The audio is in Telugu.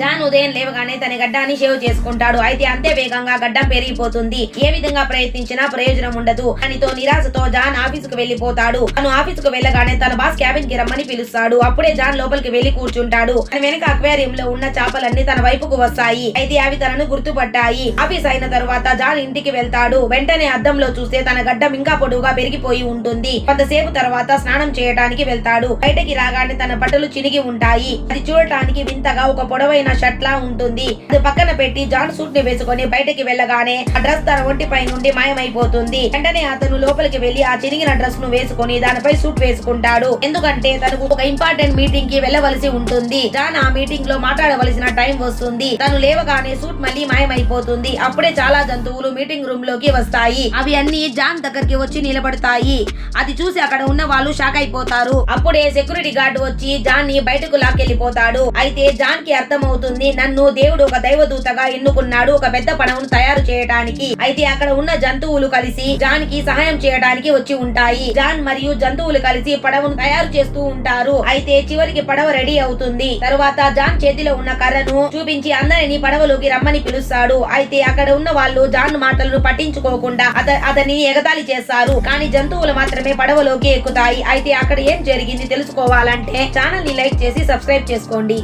జాన్ ఉదయం లేవగానే తన గడ్డాన్ని షేవ్ చేసుకుంటాడు. అయితే అంతే వేగంగా గడ్డం పెరిగిపోతుంది. ఏ విధంగా ప్రయత్నించినా ప్రయోజనం ఉండదు. దానితో నిరాశతో జాన్ ఆఫీస్కు వెళ్ళిపోతాడు తను ఆఫీస్కు వెళ్ళగానే తన బాస్ క్యాబిన్కి రమ్మని పిలుస్తాడు. అప్పుడే జాన్ లోపలికి వెళ్ళి కూర్చుంటాడు. తన వెనక అక్వేరియం లో ఉన్న చేపలన్నీ తన వైపుకు వస్తాయి. అయితే అవి తనను గుర్తుపట్టాయి. ఆఫీస్ అయిన తరువాత జాన్ ఇంటికి వెళ్తాడు. వెంటనే అద్దంలో చూస్తే తన గడ్డం ఇంకా పొడవుగా పెరిగిపోయి ఉంటుంది. కొంతసేపు తర్వాత స్నానం చేయడానికి వెళ్తాడు. బయటకి రాగానే తన బట్టలు చినిగి ఉంటాయి. అది చూడటానికి వింతగా ఒక పొడవైన షర్ట్ లా ఉంటుంది. అది పక్కన పెట్టి జాన్ సూట్ని వేసుకొని బయటకి వెళ్ళగానే ఆ డ్రెస్ తన ఒంటిపై నుండి మాయమైపోతుంది. వెంటనే అతను లోపలికి వెళ్ళి ఆ చిరిగిన డ్రెస్ను వేసుకొని దానిపై సూట్ వేసుకుంటాడు. ఎందుకంటే తనకు ఒక ఇంపార్టెంట్ మీటింగ్కి వెళ్ళవలసి ఉంటుంది. జాన్ ఆ మీటింగ్లో మాట్లాడవలసిన టైం వస్తుంది. తను లేవగానే సూట్ మళ్ళీ మాయమైపోతుంది. అప్పుడే చాలా జంతువులు మీటింగ్ రూమ్లోకి వస్తాయి. అవి అన్ని జాన్ దగ్గరికి వచ్చి నిలబడతాయి. అది చూసి అక్కడ ఉన్న వాళ్ళు షాక్ అయిపోతారు. అప్పుడే సెక్యూరిటీ గార్డ్ వచ్చి జాన్ని బయటకు లాక్కెళ్ళిపోతాడు అయితే జాన్కి అర్థమవుతుంది నన్ను దేవుడు ఒక దైవదూతగా ఎన్నుకున్నాడు. ఒక పెద్ద పడవను తయారు చేయడానికి అయితే అక్కడ ఉన్న జంతువులు కలిసి జాన్కి సహాయం చేయడానికి వచ్చి ఉంటాయి. జాన్ మరియు జంతువులు కలిసి పడవను తయారు చేస్తూ ఉంటారు. అయితే చివరికి పడవ రెడీ అవుతుంది. తరువాత జాన్ చేతిలో ఉన్న కర్రను చూపించి అందరిని పడవలోకి రమ్మని పిలుస్తాడు. అయితే అక్కడ ఉన్న వాళ్ళు జాన్ మాటలను పట్టించుకోకుండా అత- ఎగతాళి చేస్తారు. కానీ జంతువులు మాత్రమే పడవలోకి ఎక్కుతాయి. అయితే అక్కడ ఏం జరిగింది తెలుసుకోవాలంటే ఛానల్ని లైక్ చేసి సబ్స్క్రైబ్ చేసుకోండి.